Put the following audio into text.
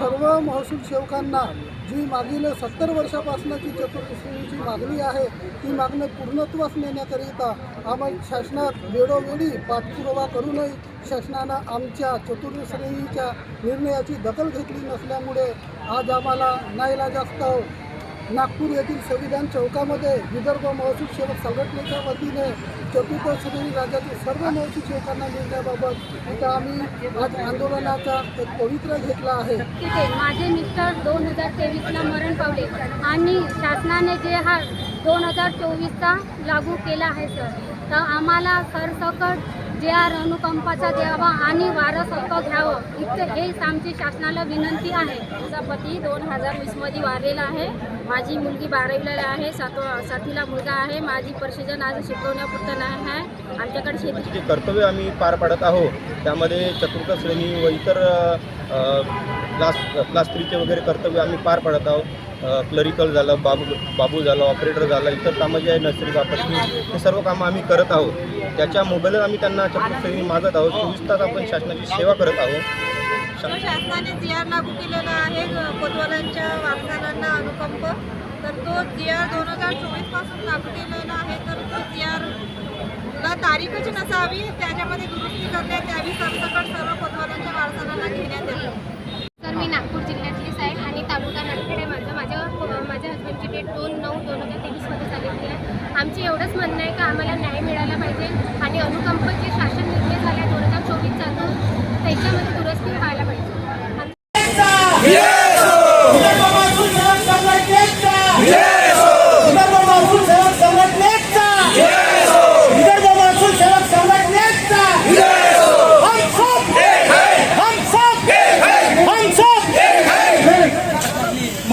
सर्व महसूल सेवकांना जी मागील सत्तर वर्षापासूनची चतुर्श्रेणीची मागणी आहे ती मागणी पूर्णत्वास नेण्याकरिता आम्हाला शासनात वेळोवेळी पाठपुरावा करूनही शासनानं आमच्या चतुर्श्रेणीच्या निर्णयाची दखल घेतली नसल्यामुळे आज आम्हाला नाईलाजास्तव नागपूर येथील संविधान चौकामध्ये विदर्भ महसूल सेवक संघटनेच्या वतीने चतुर्थश्रेणी राज्यातील सर्व महसूल सेवकांना मिळण्याबाबत इथं आम्ही आज आंदोलनाचा एक पवित्र घेतला आहे. माझे मिस्टर दोन हजार तेवीसला मरण पावले आणि शासनाने जे हा दोन हजार चोवीसचा लागू केला आहे सर. तर आम्हाला सरसकट जे आर अनुकंपाचा द्यावा आणि वारस हक्क घ्यावं इतकं हेच आमची शासनाला विनंती आहे. माझा पती दोन हजार वीसमध्ये वारलेला आहे. माझी मुलगी बारावीला आहे. सातवा साथीला मुलगा आहे. माझी परिषदन आज शिकवण्यापुरतं नाही आहे. आमच्याकडे शेती. जे कर्तव्य आम्ही पार पाडत आहोत त्यामध्ये चतुर्थ श्रेणी व इतर क्लास क्लास थ्रीचे वगैरे कर्तव्य आम्ही पार पाडत आहोत. क्लरिकल झालं बाबू बाबू झालं ऑपरेटर झालं इतर कामं जे आहे नर्सरी वापरणी हे सर्व कामं आम्ही करत आहोत. त्याच्या मोबाईलवर आम्ही त्यांना चतुर्थ श्रेणी मागत आहोत. चोवीस तास आपण शासनाची सेवा करत आहोत. शासनाने जी आर लागू केलेला आहे कोतवालांच्या वारसांना अनुकंप. तर तो जी आर दोन हजार चोवीसपासून लागू केलेला आहे तर तो जी आर ला तारीखच नसावी त्याच्यामध्ये दुरुस्ती करण्यात यावी सरसकट सर्व पदवारांच्या वारसाला घेण्यात यावी. तर मी नागपूर जिल्ह्यातलीच आहे आणि तालुका नडखेड आहे माझं. माझ्या माझ्या हस्बंडची डेट दोन नऊ दोन हजार तेवीसमध्ये झालेली आहे. आमची एवढंच म्हणणं आहे का आम्हाला न्याय मिळाला पाहिजे आणि अनुकंप जे शासन निर्णय झाला आहे दोन हजार चोवीसचा तो त्याच्यामध्ये दुरुस्ती व्हायला